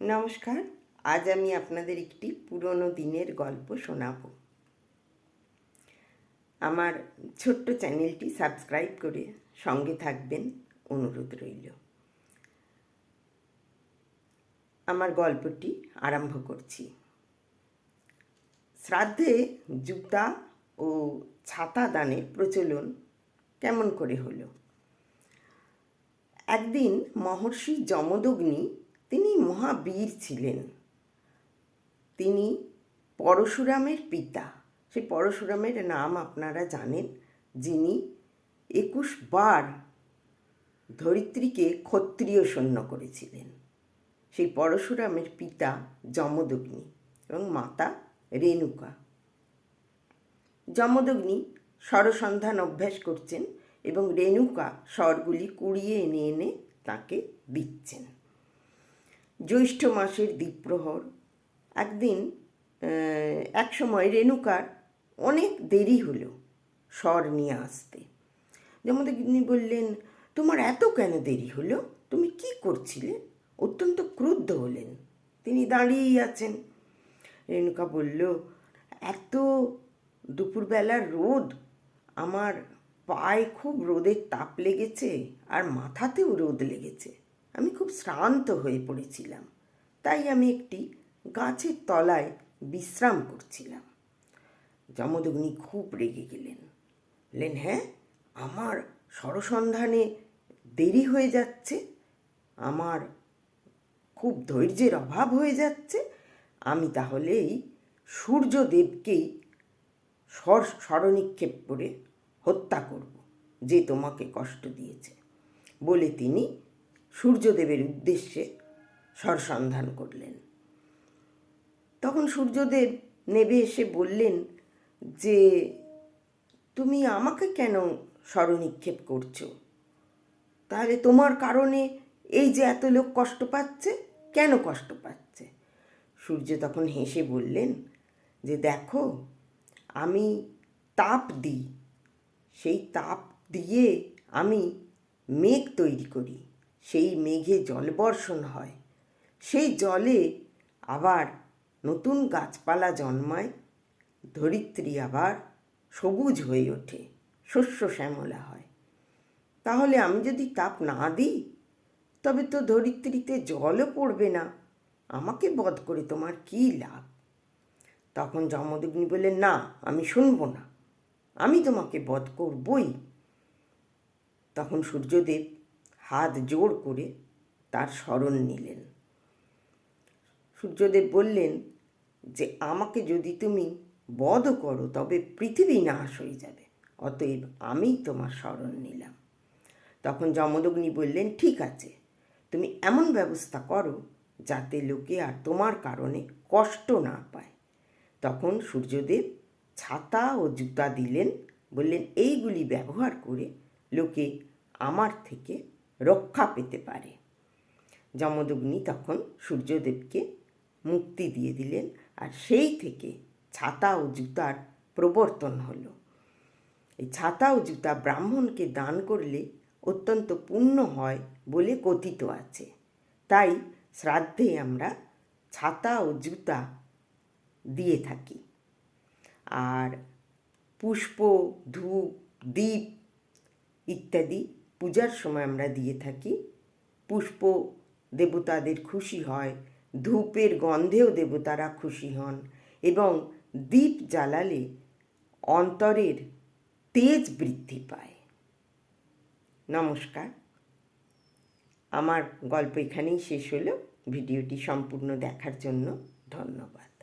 নমস্কার, আজ আমি আপনাদের একটি পুরনো দিনের গল্প শোনাব। আমার ছোট্ট চ্যানেলটি সাবস্ক্রাইব করে সঙ্গে থাকবেন, অনুরোধ রইল। আমার গল্পটি আরম্ভ করছি। শ্রাদ্ধে জুতা ও ছাতা দানের প্রচলন কেমন করে হলো? একদিন মহর্ষি যমদগ্নি তিনি মহাবীর ছিলেন। তিনি পরশুরামের পিতা। সেই পরশুরামের নাম আপনারা জানেন, যিনি একুশ বার ধরিত্রীকে ক্ষত্রিয় সৈন্য করেছিলেন। সেই পরশুরামের পিতা যমদগ্নি এবং মাতা রেণুকা। যমদগ্নি স্বরসন্ধান অভ্যাস করছেন এবং রেণুকা স্বরগুলি কুড়িয়ে এনে এনে তাকে দিচ্ছেন। জ্যৈষ্ঠ মাসের দ্বীপ্রহর একদিন এক সময় রেণুকার অনেক দেরি হলো স্বর নিয়ে আসতে। যেমন তিনি বললেন, তোমার এত কেন দেরি হলো? তুমি কি করছিলে? অত্যন্ত ক্রুদ্ধ হলেন। তিনি দাঁড়িয়েই আছেন। রেণুকা বলল, এত দুপুরবেলার রোদ। আমার পায়ে খুব রোদের তাপ লেগেছে আর মাথাতেও রোদ লেগেছে। আমি খুব শ্রান্ত হয়ে পড়েছিলাম। তাই আমি একটি গাছের তলায় বিশ্রাম করছিলাম। যমদগ্নি খুব রেগে গেলেন। বললেন হ্যাঁ আমার সরসন্ধানে দেরি হয়ে যাচ্ছে। আমার খুব ধৈর্যের অভাব হয়ে যাচ্ছে। আমি তাহলে এই সূর্যদেবকেই স্বর স্মরণিক্ষেপ করে হত্যা করব, যে তোমাকে কষ্ট দিয়েছে। বলে তিনি সূর্যদেবের উদ্দেশ্যে স্বরসন্ধান করলেন। তখন সূর্যদেব নেবে এসে বললেন যে, তুমি আমাকে কেন স্মরণিক্ষেপ করছ? তাহলে তোমার কারণে এই যে এত লোক কষ্ট পাচ্ছে, কেন কষ্ট পাচ্ছে? সূর্য তখন হেসে বললেন যে, দেখো, আমি তাপ দিই। সেই তাপ দিয়ে আমি মেঘ তৈরি করি। সেই মেঘে জলবর্ষণ হয়। সেই জলে আবার নতুন গাছপালা জন্মায়। ধরিত্রী আবার সবুজ হয়ে ওঠে, শস্য শ্যামলা হয়। তাহলে আমি যদি তাপ না দিই, তবে তো ধরিত্রীতে জলও পড়বে না। আমাকে বধ করে তোমার কী লাভ? তখন যমদগ্নি বললেন, না, আমি শুনব না। আমি তোমাকে বধ করবই। তখন সূর্যদেব হাত জোড় করে তার স্মরণ নিলেন। সূর্যদেব বললেন, যে আমাকে যদি তুমি বধ করো, তবে পৃথিবী নাশ হয়ে যাবে। অতএব আমি তোমার স্মরণ নিলাম। তখন যমদগ্নি বললেন, ঠিক আছে, তুমি এমন ব্যবস্থা করো যাতে লোকে আর তোমার কারণে কষ্ট না পায়। তখন সূর্যদেব ছাতা ও জুতা দিলেন, বললেন, এইগুলি ব্যবহার করে লোকে আমার থেকে রক্ষা পেতে পারে। যমদগ্নি তখন সূর্যদেবকে মুক্তি দিয়ে দিলেন আর সেই থেকে ছাতা ও জুতার প্রবর্তন হলো। এই ছাতা ও জুতা ব্রাহ্মণকে দান করলে অত্যন্ত পুণ্য হয় বলে কথিত আছে। তাই শ্রাদ্ধে আমরা ছাতা ও জুতা দিয়ে থাকি। আর পুষ্প, ধূপ দ্বীপ ইত্যাদি পূজার সময় আমরা দিয়ে থাকি। পুষ্প দেবতাদের খুশি হয়, ধূপের গন্ধেও দেবতারা খুশি হন এবং দীপ জ্বালালে অন্তরের তেজ বৃদ্ধি পায়। নমস্কার। আমার গল্প এখানেই শেষ হলো। ভিডিওটি সম্পূর্ণ দেখার জন্য ধন্যবাদ।